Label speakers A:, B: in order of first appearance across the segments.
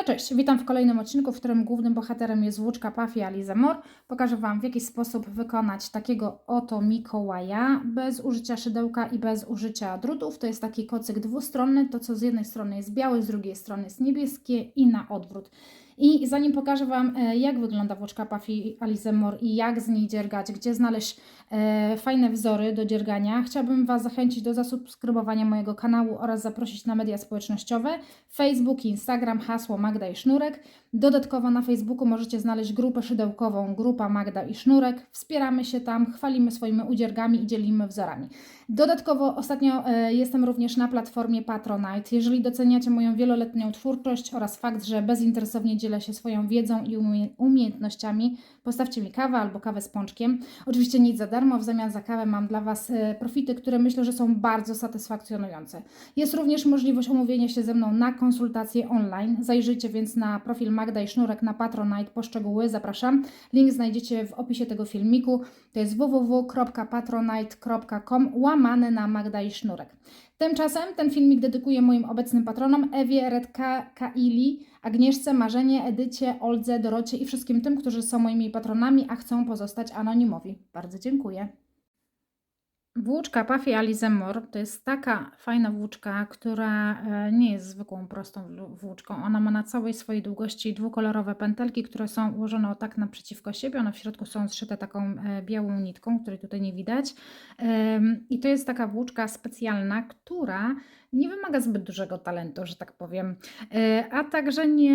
A: No cześć, witam w kolejnym odcinku, w którym głównym bohaterem jest włóczka Puffy Aliza Moore. Pokażę Wam w jaki sposób wykonać takiego oto Mikołaja bez użycia szydełka i bez użycia drutów. To jest taki kocyk dwustronny, to co z jednej strony jest biały, z drugiej strony jest niebieskie i na odwrót. I zanim pokażę Wam, e, jak wygląda włóczka Puffy Alize Moore i jak z niej dziergać, gdzie znaleźć e, fajne wzory do dziergania, chciałabym Was zachęcić do zasubskrybowania mojego kanału oraz zaprosić na media społecznościowe Facebook, Instagram, hasło Magda i Sznurek. Dodatkowo na Facebooku możecie znaleźć grupę szydełkową Grupa Magda i Sznurek. Wspieramy się tam, chwalimy swoimi udziergami i dzielimy wzorami. Dodatkowo ostatnio e, jestem również na platformie Patronite. Jeżeli doceniacie moją wieloletnią twórczość oraz fakt, że bezinteresownie dzielę się swoją wiedzą i umie umiejętnościami, postawcie mi kawę albo kawę z pączkiem. Oczywiście nic za darmo, w zamian za kawę mam dla Was e, profity, które myślę, że są bardzo satysfakcjonujące. Jest również możliwość umówienia się ze mną na konsultacje online. Zajrzyjcie więc na profil Magda i Sznurek na Patronite po szczegóły, zapraszam. Link znajdziecie w opisie tego filmiku. To jest www.patronite.com łamane na Magda i Sznurek. Tymczasem ten filmik dedykuję moim obecnym patronom Ewie, Redka, Kaili, Agnieszce, Marzenie, Edycie, Oldze, Dorocie i wszystkim tym, którzy są moimi patronami, a chcą pozostać anonimowi. Bardzo dziękuję. Włóczka Puffy Alize Moore to jest taka fajna włóczka, która e, nie jest zwykłą prostą włóczką. Ona ma na całej swojej długości dwukolorowe pętelki, które są ułożone o tak naprzeciwko siebie. One w środku są zszyte taką e, białą nitką, której tutaj nie widać. I to jest taka włóczka specjalna, która nie wymaga zbyt dużego talentu, że tak powiem. E, A także nie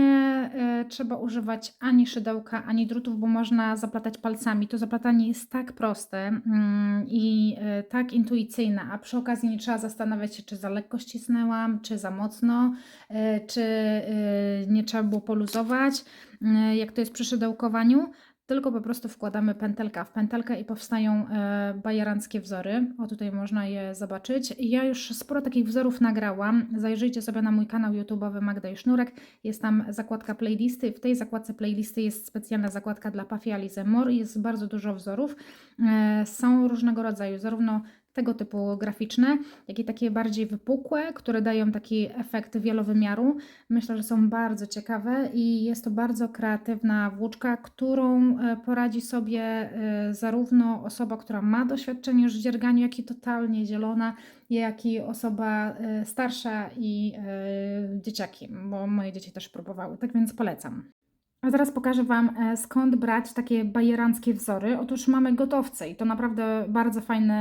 A: e, trzeba używać ani szydełka, ani drutów, bo można zaplatać palcami. To zaplatanie jest tak proste mm, i e, tak intuicyjne, a przy okazji nie trzeba zastanawiać się, czy za lekko ścisnęłam, czy za mocno, czy nie trzeba było poluzować, jak to jest przy szydełkowaniu. Tylko po prostu wkładamy pętelka w pętelkę i powstają e, bajeranckie wzory. O, tutaj można je zobaczyć. Ja już sporo takich wzorów nagrałam. Zajrzyjcie sobie na mój kanał YouTube'owy Magda i Sznurek. Jest tam zakładka playlisty. W tej zakładce playlisty jest specjalna zakładka dla Puffy Alize Moore. Jest bardzo dużo wzorów. E, są różnego rodzaju, zarówno tego typu graficzne, jak i takie bardziej wypukłe, które dają taki efekt wielowymiaru. Myślę, że są bardzo ciekawe i jest to bardzo kreatywna włóczka, którą e, poradzi sobie e, zarówno osoba, która ma doświadczenie już w dzierganiu, jak i totalnie zielona, jak i osoba e, starsza i dzieciaki, bo moje dzieci też próbowały, tak więc polecam. A teraz pokażę Wam, e, skąd brać takie bajeranckie wzory. Otóż mamy gotowce i to naprawdę bardzo fajne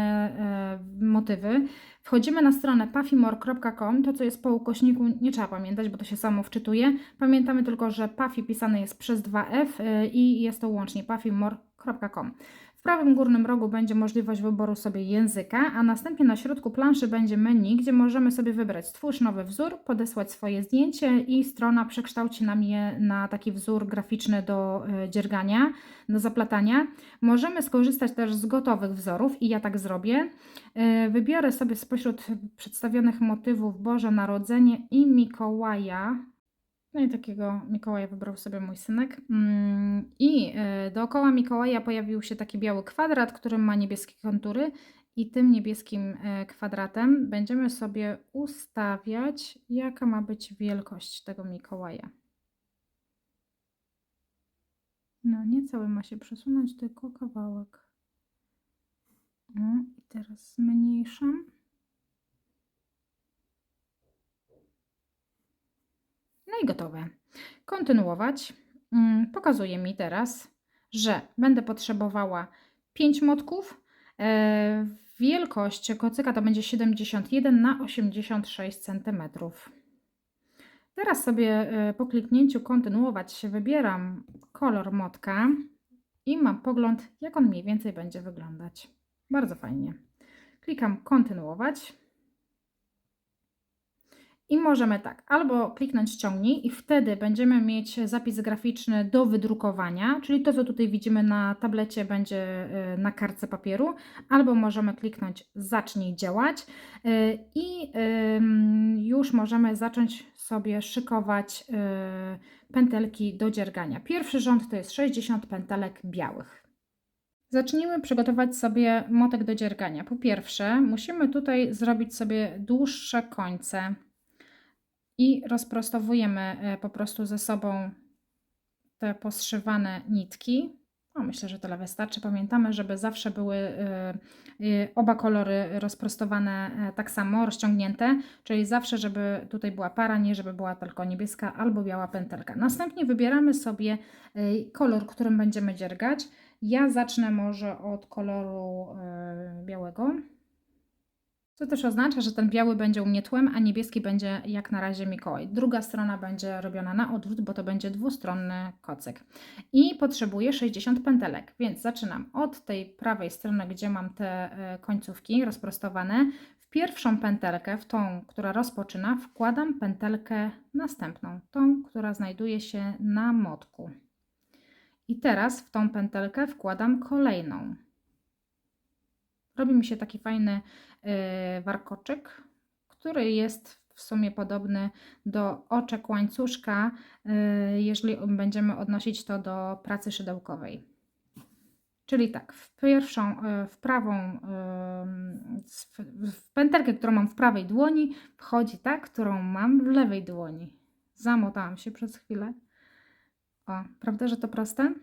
A: e, motywy. Wchodzimy na stronę puffymore.com. To, co jest po ukośniku, nie trzeba pamiętać, bo to się samo wczytuje. Pamiętamy tylko, że Puffy pisane jest przez 2F e, i jest to łącznie puffymore.com. Prawym górnym rogu będzie możliwość wyboru sobie języka, a następnie na środku planszy będzie menu, gdzie możemy sobie wybrać stwórz nowy wzór, podesłać swoje zdjęcie i strona przekształci nam je na taki wzór graficzny do e, dziergania, do zaplatania. Możemy skorzystać też z gotowych wzorów i ja tak zrobię. E, Wybiorę sobie spośród przedstawionych motywów Boże Narodzenie i Mikołaja. No i takiego Mikołaja wybrał sobie mój synek. Mm, I e, dookoła Mikołaja pojawił się taki biały kwadrat, który ma niebieskie kontury. I tym niebieskim e, kwadratem będziemy sobie ustawiać, jaka ma być wielkość tego Mikołaja. No, nie cały ma się przesunąć, tylko kawałek. No, i teraz zmniejszam. No i gotowe. Kontynuować. Mm, Pokazuje mi teraz, że będę potrzebowała 5 motków. E, Wielkość kocyka to będzie 71 na 86 cm. Teraz sobie e, po kliknięciu kontynuować wybieram kolor motka i mam pogląd, jak on mniej więcej będzie wyglądać. Bardzo fajnie. Klikam kontynuować. I możemy tak, albo kliknąć ściągnij i wtedy będziemy mieć zapis graficzny do wydrukowania, czyli to, co tutaj widzimy na tablecie, będzie y, na kartce papieru, albo możemy kliknąć zacznij działać y, i już możemy zacząć sobie szykować y, pętelki do dziergania. Pierwszy rząd to jest 60 pętelek białych. Zacznijmy przygotować sobie motek do dziergania. Po pierwsze, musimy tutaj zrobić sobie dłuższe końce. I rozprostowujemy e, po prostu ze sobą te poszywane nitki. No, myślę, że tyle wystarczy. Pamiętamy, żeby zawsze były e, e, oba kolory rozprostowane tak samo, rozciągnięte, czyli zawsze, żeby tutaj była para, nie żeby była tylko niebieska albo biała pętelka. Następnie wybieramy sobie kolor, którym będziemy dziergać. Ja zacznę może od koloru białego. Co też oznacza, że ten biały będzie u mnie tłem, a niebieski będzie jak na razie Mikołaj. Druga strona będzie robiona na odwrót, bo to będzie dwustronny kocyk. I potrzebuję 60 pętelek, więc zaczynam od tej prawej strony, gdzie mam te e, końcówki rozprostowane. W pierwszą pętelkę, w tą, która rozpoczyna, wkładam pętelkę następną, tą, która znajduje się na motku. I teraz w tą pętelkę wkładam kolejną. Robi mi się taki fajny warkoczyk, który jest w sumie podobny do oczek łańcuszka, y, jeżeli będziemy odnosić to do pracy szydełkowej. Czyli tak, w pierwszą, y, w prawą, y, w pętelkę, którą mam w prawej dłoni, wchodzi ta, którą mam w lewej dłoni. Zamotałam się przez chwilę. O, prawda, że to proste?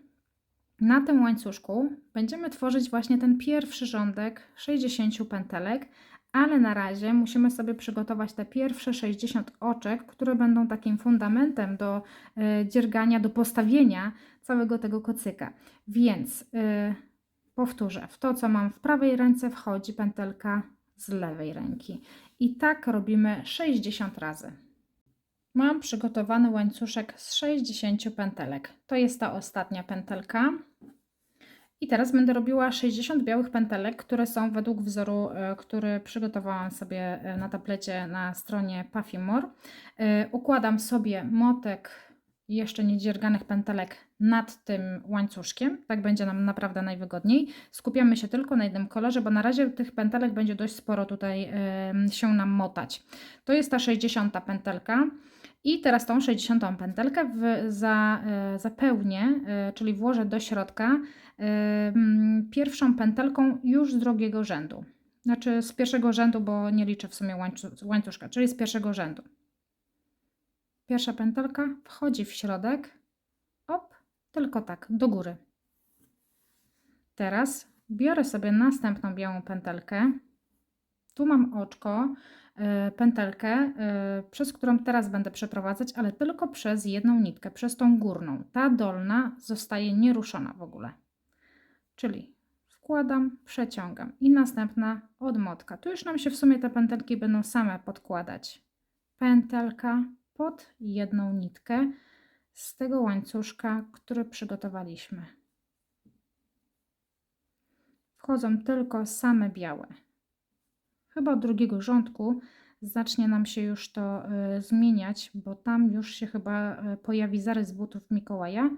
A: Na tym łańcuszku będziemy tworzyć właśnie ten pierwszy rządek 60 pętelek, ale na razie musimy sobie przygotować te pierwsze 60 oczek, które będą takim fundamentem do y, dziergania, do postawienia całego tego kocyka. Więc y, powtórzę, w to co mam w prawej ręce wchodzi pętelka z lewej ręki. I tak robimy 60 razy. Mam przygotowany łańcuszek z 60 pętelek. To jest ta ostatnia pętelka. I teraz będę robiła 60 białych pętelek, które są według wzoru, e, który przygotowałam sobie e, na tablecie na stronie Puffymore. E, układam sobie motek jeszcze niedzierganych pętelek nad tym łańcuszkiem. Tak będzie nam naprawdę najwygodniej. Skupiamy się tylko na jednym kolorze, bo na razie tych pętelek będzie dość sporo tutaj się nam motać. To jest ta 60 pętelka. I teraz tą 60 pętelkę w, za, zapełnię, czyli włożę do środka pierwszą pętelką już z drugiego rzędu. Znaczy z pierwszego rzędu, bo nie liczę w sumie łańcuszka, czyli z pierwszego rzędu. Pierwsza pętelka wchodzi w środek, op, tylko tak, do góry. Teraz biorę sobie następną białą pętelkę. Tu mam oczko, e, pętelkę, e, przez którą teraz będę przeprowadzać, ale tylko przez jedną nitkę, przez tą górną. Ta dolna zostaje nieruszona w ogóle. Czyli wkładam, przeciągam i następna odmotka. Tu już nam się w sumie te pętelki będą same podkładać. Pętelka pod jedną nitkę z tego łańcuszka, który przygotowaliśmy. Wchodzą tylko same białe. Chyba od drugiego rządku zacznie nam się już to y, zmieniać, bo tam już się chyba y, pojawi zarys butów Mikołaja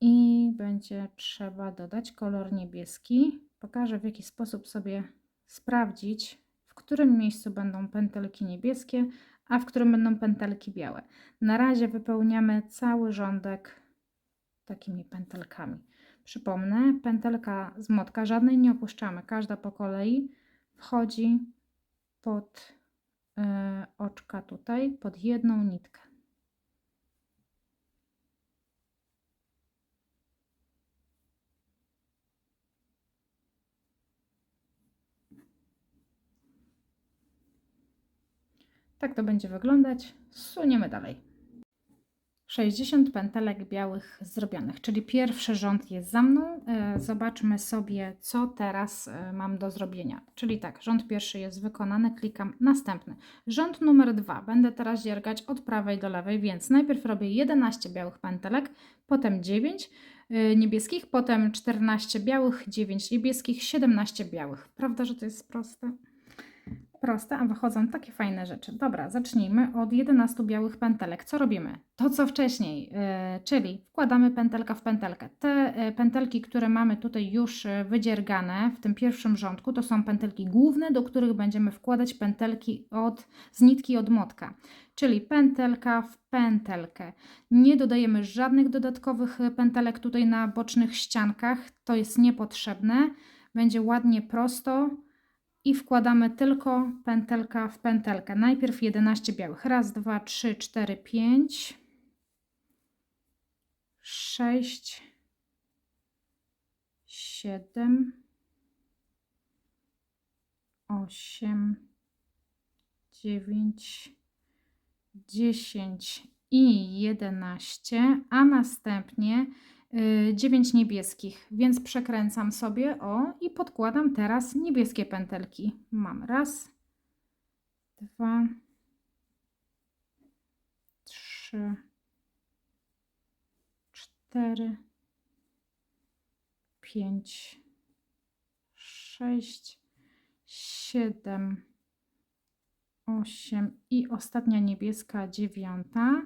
A: i będzie trzeba dodać kolor niebieski. Pokażę w jaki sposób sobie sprawdzić, w którym miejscu będą pętelki niebieskie, a w którym będą pętelki białe. Na razie wypełniamy cały rządek takimi pętelkami. Przypomnę, pętelka z motka, żadnej nie opuszczamy, każda po kolei wchodzi pod y, oczka tutaj, pod jedną nitkę. Tak to będzie wyglądać. Suniemy dalej. 60 pętelek białych zrobionych, czyli pierwszy rząd jest za mną. E, zobaczmy sobie, co teraz e, mam do zrobienia. Czyli tak, rząd pierwszy jest wykonany, klikam następny. Rząd numer dwa. Będę teraz dziergać od prawej do lewej, więc najpierw robię 11 białych pętelek, potem 9 e, niebieskich, potem 14 białych, 9 niebieskich, 17 białych. Prawda, że to jest proste? Proste, a wychodzą takie fajne rzeczy. Dobra, zacznijmy od 11 białych pętelek. Co robimy? To co wcześniej, yy, czyli wkładamy pętelka w pętelkę. Te yy, pętelki, które mamy tutaj już yy, wydziergane w tym pierwszym rządku, to są pętelki główne, do których będziemy wkładać pętelki od, z nitki od motka. Czyli pętelka w pętelkę. Nie dodajemy żadnych dodatkowych pętelek tutaj na bocznych ściankach. To jest niepotrzebne. Będzie ładnie prosto i wkładamy tylko pętelka w pętelkę. Najpierw 11 białych. Raz, dwa, trzy, cztery, pięć, sześć, siedem, osiem, dziewięć, dziesięć. I jedenaście, a następnie 9 niebieskich, więc przekręcam sobie o i podkładam teraz niebieskie pętelki. Mam raz, dwa, trzy, cztery, pięć, sześć, siedem, osiem i ostatnia niebieska dziewiąta.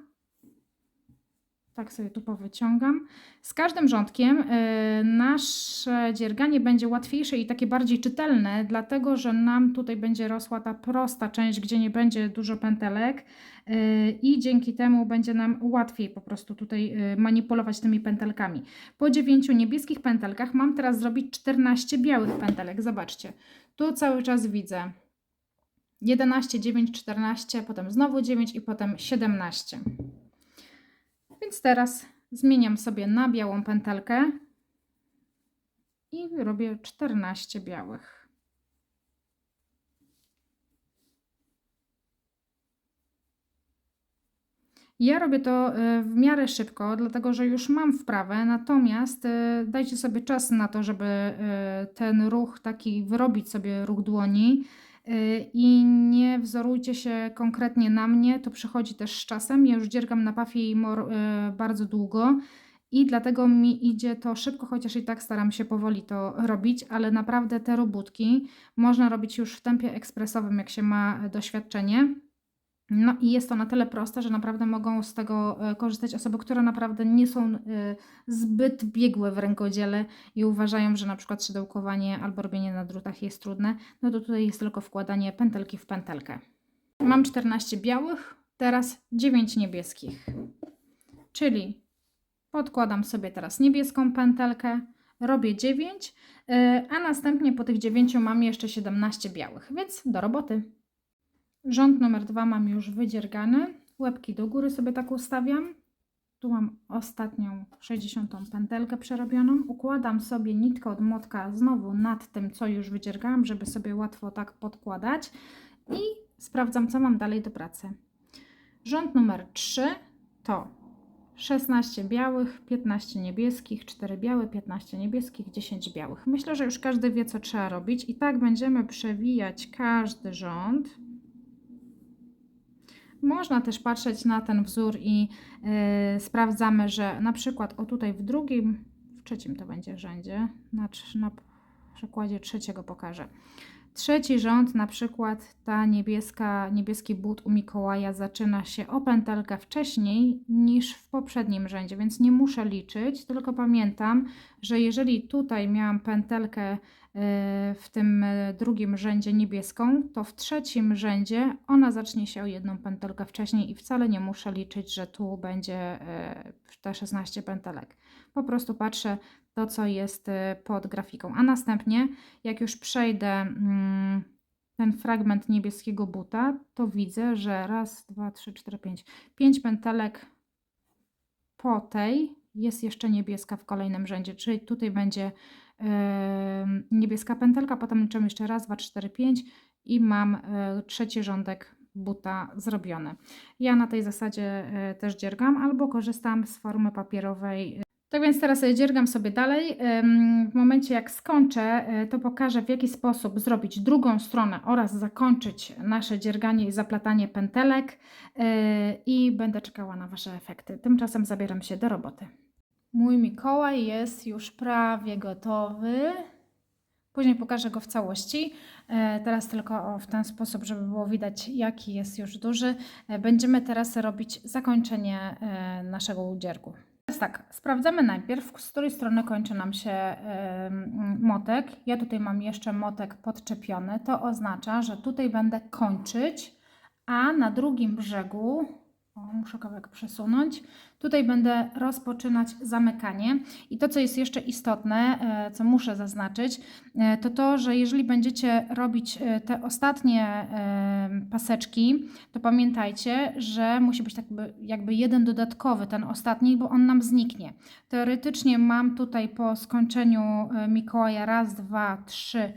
A: Tak sobie tu powyciągam. Z każdym rządkiem y, nasze dzierganie będzie łatwiejsze i takie bardziej czytelne, dlatego że nam tutaj będzie rosła ta prosta część, gdzie nie będzie dużo pętelek y, i dzięki temu będzie nam łatwiej po prostu tutaj y, manipulować tymi pętelkami. Po 9 niebieskich pętelkach mam teraz zrobić 14 białych pętelek. Zobaczcie, tu cały czas widzę 11, 9, 14, potem znowu 9 i potem 17. Więc teraz zmieniam sobie na białą pętelkę i robię 14 białych. Ja robię to y, w miarę szybko, dlatego że już mam wprawę, natomiast y, dajcie sobie czas na to, żeby y, ten ruch taki wyrobić sobie ruch dłoni i nie wzorujcie się konkretnie na mnie, to przychodzi też z czasem. Ja już dziergam na mor bardzo długo i dlatego mi idzie to szybko, chociaż i tak staram się powoli to robić, ale naprawdę te robótki można robić już w tempie ekspresowym, jak się ma doświadczenie. No i jest to na tyle proste, że naprawdę mogą z tego e, korzystać osoby, które naprawdę nie są e, zbyt biegłe w rękodziele i uważają, że na przykład szydełkowanie albo robienie na drutach jest trudne. No to tutaj jest tylko wkładanie pętelki w pętelkę. Mam 14 białych, teraz 9 niebieskich. Czyli podkładam sobie teraz niebieską pętelkę, robię 9, e, a następnie po tych 9 mam jeszcze 17 białych, więc do roboty. Rząd numer dwa mam już wydziergany. Łebki do góry sobie tak ustawiam. Tu mam ostatnią 60 pętelkę przerobioną. Układam sobie nitkę od młotka znowu nad tym, co już wydziergałam, żeby sobie łatwo tak podkładać. I sprawdzam, co mam dalej do pracy. Rząd numer 3 to 16 białych, 15 niebieskich, 4 białe, 15 niebieskich, 10 białych. Myślę, że już każdy wie, co trzeba robić. I tak będziemy przewijać każdy rząd. Można też patrzeć na ten wzór i yy, sprawdzamy, że na przykład o tutaj w drugim, w trzecim to będzie rzędzie, na, na przykładzie trzeciego pokażę. Trzeci rząd, na przykład ta niebieska, niebieski but u Mikołaja zaczyna się o pętelkę wcześniej niż w poprzednim rzędzie, więc nie muszę liczyć, tylko pamiętam, że jeżeli tutaj miałam pętelkę y, w tym y, drugim rzędzie niebieską, to w trzecim rzędzie ona zacznie się o jedną pętelkę wcześniej i wcale nie muszę liczyć, że tu będzie y, te 16 pętelek. Po prostu patrzę, to, co jest y, pod grafiką. A następnie, jak już przejdę mm, ten fragment niebieskiego buta, to widzę, że raz, dwa, trzy, cztery, pięć, pięć pętelek po tej jest jeszcze niebieska w kolejnym rzędzie, czyli tutaj będzie niebieska pętelka, potem liczymy jeszcze raz, dwa, cztery, pięć i mam yy, trzeci rządek buta zrobiony. Ja na tej zasadzie yy, też dziergam albo korzystam z formy papierowej tak więc teraz dziergam sobie dalej. W momencie jak skończę, e, to pokażę w jaki sposób zrobić drugą stronę oraz zakończyć nasze dzierganie i zaplatanie pętelek e, i będę czekała na Wasze efekty. Tymczasem zabieram się do roboty. Mój Mikołaj jest już prawie gotowy. Później pokażę go w całości. E, teraz tylko w ten sposób, żeby było widać, jaki jest już duży. Będziemy teraz robić zakończenie naszego udziergu. Teraz tak, sprawdzamy najpierw, z której strony kończy nam się motek. Ja tutaj mam jeszcze motek podczepiony. To oznacza, że tutaj będę kończyć, a na drugim brzegu Muszę kawałek przesunąć. Tutaj będę rozpoczynać zamykanie. I to, co jest jeszcze istotne, e, co muszę zaznaczyć, e, to to, że jeżeli będziecie robić e, te ostatnie paseczki, to pamiętajcie, że musi być jakby, jakby jeden dodatkowy, ten ostatni, bo on nam zniknie. Teoretycznie mam tutaj po skończeniu Mikołaja raz, dwa, trzy,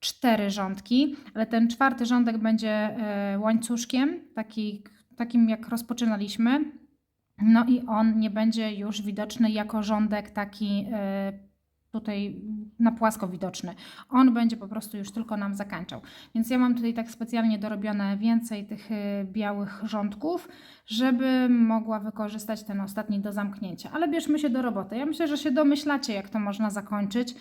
A: cztery rządki, ale ten czwarty rządek będzie łańcuszkiem, taki, takim jak rozpoczynaliśmy. No i on nie będzie już widoczny jako rządek taki e, tutaj na płasko widoczny. On będzie po prostu już tylko nam zakańczał. Więc ja mam tutaj tak specjalnie dorobione więcej tych e, białych rządków, żeby mogła wykorzystać ten ostatni do zamknięcia. Ale bierzmy się do roboty. Ja myślę, że się domyślacie, jak to można zakończyć,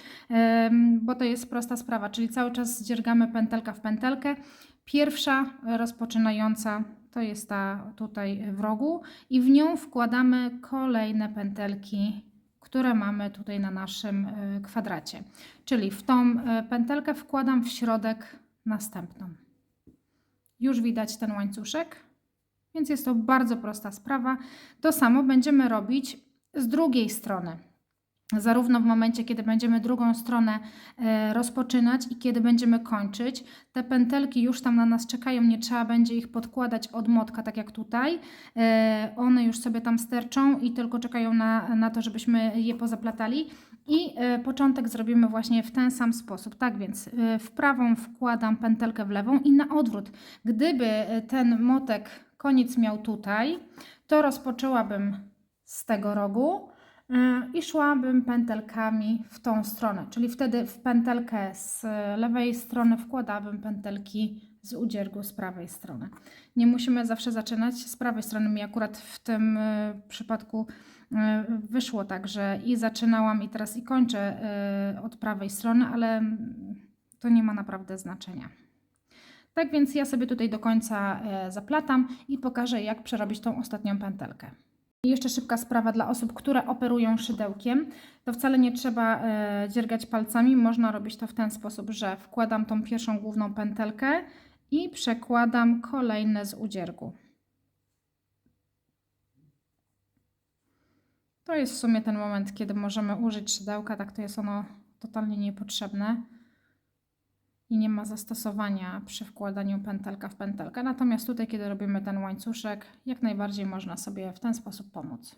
A: bo to jest prosta sprawa, czyli cały czas zdziergamy pętelka w pętelkę. Pierwsza rozpoczynająca to jest ta tutaj w rogu i w nią wkładamy kolejne pętelki, które mamy tutaj na naszym e, kwadracie. Czyli w tą e, pętelkę wkładam w środek następną. Już widać ten łańcuszek, więc jest to bardzo prosta sprawa. To samo będziemy robić z drugiej strony. Zarówno w momencie, kiedy będziemy drugą stronę e, rozpoczynać i kiedy będziemy kończyć, te pętelki już tam na nas czekają, nie trzeba będzie ich podkładać od motka, tak jak tutaj. E, one już sobie tam sterczą i tylko czekają na, na to, żebyśmy je pozaplatali. I e, początek zrobimy właśnie w ten sam sposób. Tak więc w prawą wkładam pętelkę w lewą i na odwrót. Gdyby ten motek koniec miał tutaj, to rozpoczęłabym z tego rogu i szłabym pętelkami w tą stronę. Czyli wtedy w pętelkę z lewej strony wkładałabym pętelki z udziergu z prawej strony. Nie musimy zawsze zaczynać z prawej strony. Mi akurat w tym e, przypadku e, wyszło tak, że i zaczynałam i teraz i kończę e, od prawej strony, ale to nie ma naprawdę znaczenia. Tak więc ja sobie tutaj do końca e, zaplatam i pokażę, jak przerobić tą ostatnią pętelkę. I jeszcze szybka sprawa dla osób, które operują szydełkiem. To wcale nie trzeba e, dziergać palcami. Można robić to w ten sposób, że wkładam tą pierwszą główną pętelkę i przekładam kolejne z udziergu. To jest w sumie ten moment, kiedy możemy użyć szydełka. Tak to jest ono totalnie niepotrzebne i nie ma zastosowania przy wkładaniu pętelka w pętelkę. Natomiast tutaj, kiedy robimy ten łańcuszek, jak najbardziej można sobie w ten sposób pomóc.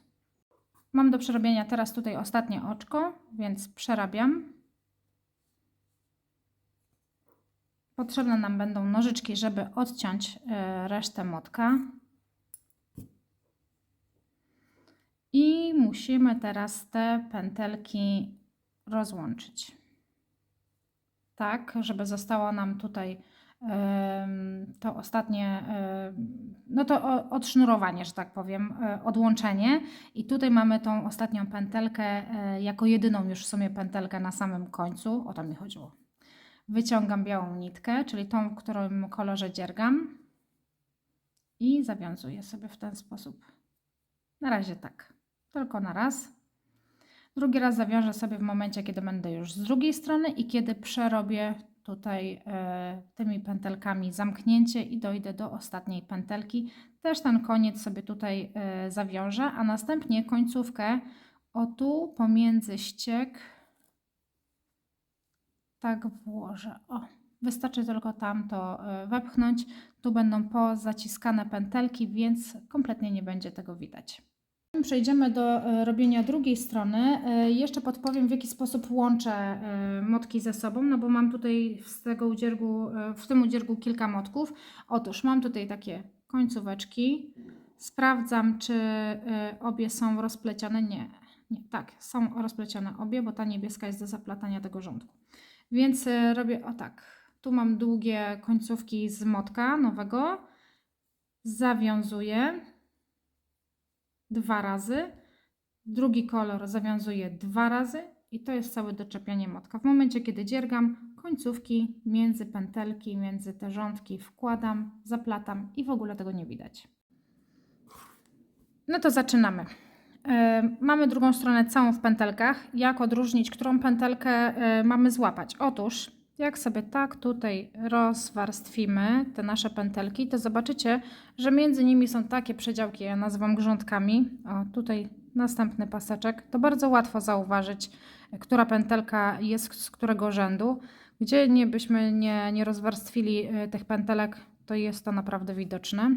A: Mam do przerobienia teraz tutaj ostatnie oczko, więc przerabiam. Potrzebne nam będą nożyczki, żeby odciąć e, resztę motka. I musimy teraz te pętelki rozłączyć tak, żeby zostało nam tutaj to ostatnie, no to odsznurowanie, że tak powiem, e, odłączenie. I tutaj mamy tą ostatnią pętelkę, e, jako jedyną już w sumie pętelkę na samym końcu. O to mi chodziło. Wyciągam białą nitkę, czyli tą, w którym kolorze dziergam i zawiązuję sobie w ten sposób. Na razie tak, tylko na raz. Drugi raz zawiążę sobie w momencie, kiedy będę już z drugiej strony i kiedy przerobię tutaj e, tymi pętelkami zamknięcie i dojdę do ostatniej pętelki. Też ten koniec sobie tutaj e, zawiążę, a następnie końcówkę o tu pomiędzy ściek tak włożę. O, wystarczy tylko tam to e, wepchnąć. Tu będą pozaciskane pętelki, więc kompletnie nie będzie tego widać. Przejdziemy do e, robienia drugiej strony. E, Jeszcze podpowiem, w jaki sposób łączę e, motki ze sobą, no bo mam tutaj z tego udziergu, w tym udziergu kilka motków. Otóż mam tutaj takie końcóweczki. Sprawdzam, czy obie są rozplecione. Nie, nie, tak, są rozplecione obie, bo ta niebieska jest do zaplatania tego rządku. Więc robię o tak. Tu mam długie końcówki z motka nowego. Zawiązuję dwa razy. Drugi kolor zawiązuję dwa razy i to jest całe doczepianie motka. W momencie, kiedy dziergam, końcówki między pętelki, między te rządki wkładam, zaplatam i w ogóle tego nie widać. No to zaczynamy. E, Mamy drugą stronę całą w pętelkach. Jak odróżnić, którą pętelkę e, mamy złapać? Otóż Jak sobie tak tutaj rozwarstwimy te nasze pętelki, to zobaczycie, że między nimi są takie przedziałki, ja nazywam grządkami. O, tutaj następny paseczek. To bardzo łatwo zauważyć, która pętelka jest z którego rzędu. Gdzie nie byśmy nie, nie rozwarstwili y, tych pętelek, to jest to naprawdę widoczne.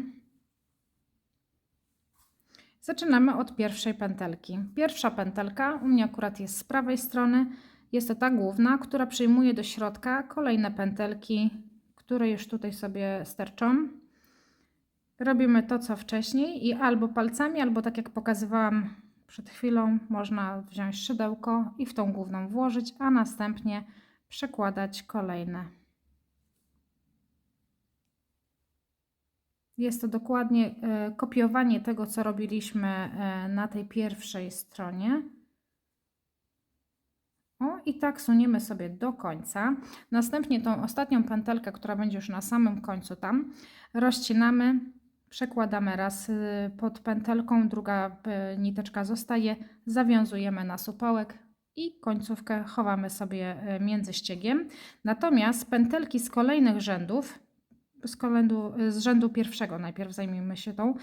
A: Zaczynamy od pierwszej pętelki. Pierwsza pętelka u mnie akurat jest z prawej strony. Jest to ta główna, która przyjmuje do środka kolejne pętelki, które już tutaj sobie sterczą. Robimy to, co wcześniej i albo palcami, albo tak jak pokazywałam przed chwilą, można wziąć szydełko i w tą główną włożyć, a następnie przekładać kolejne. Jest to dokładnie e, kopiowanie tego, co robiliśmy e, na tej pierwszej stronie. O, i tak suniemy sobie do końca. Następnie tą ostatnią pętelkę, która będzie już na samym końcu tam, rozcinamy, przekładamy raz y, pod pętelką, druga y, niteczka zostaje, zawiązujemy na supełek i końcówkę chowamy sobie y, między ściegiem. Natomiast pętelki z kolejnych rzędów, z, kolędu, z rzędu pierwszego, najpierw zajmijmy się tą,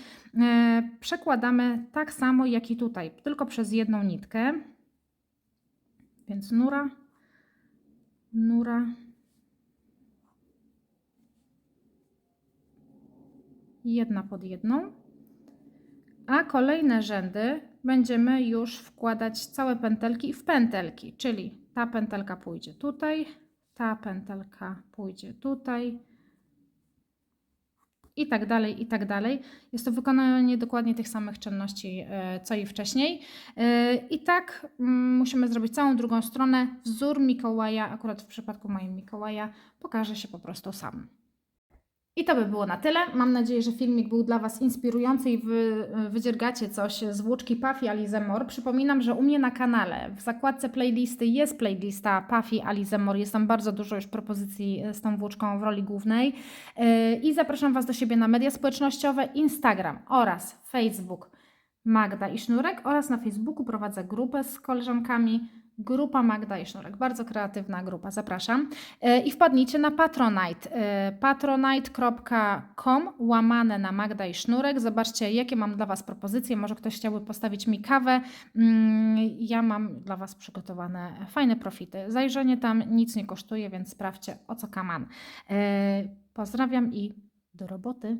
A: przekładamy tak samo jak i tutaj, tylko przez jedną nitkę. Więc nura, nura, jedna pod jedną, a kolejne rzędy będziemy już wkładać całe pętelki w pętelki, czyli ta pętelka pójdzie tutaj, ta pętelka pójdzie tutaj, i tak dalej, i tak dalej. Jest to wykonanie dokładnie tych samych czynności, e, co i wcześniej. E, I tak mm, musimy zrobić całą drugą stronę. Wzór Mikołaja, akurat w przypadku moim Mikołaja, pokaże się po prostu sam. I to by było na tyle. Mam nadzieję, że filmik był dla Was inspirujący i Wy wydziergacie coś z włóczki Puffy Alizemore. Przypominam, że u mnie na kanale w zakładce playlisty jest playlista Puffy Alizemore. Jest tam bardzo dużo już propozycji z tą włóczką w roli głównej. Yy, I zapraszam Was do siebie na media społecznościowe, Instagram oraz Facebook Magda i Sznurek oraz na Facebooku prowadzę grupę z koleżankami Grupa Magda i Sznurek, bardzo kreatywna grupa, zapraszam. E, I wpadnijcie na Patronite, e, patronite.com łamane na Magda i Sznurek. Zobaczcie, jakie mam dla Was propozycje. Może ktoś chciałby postawić mi kawę. Mm, Ja mam dla Was przygotowane fajne profity. Zajrzenie tam nic nie kosztuje, więc sprawdźcie o co kaman. E, Pozdrawiam i do roboty.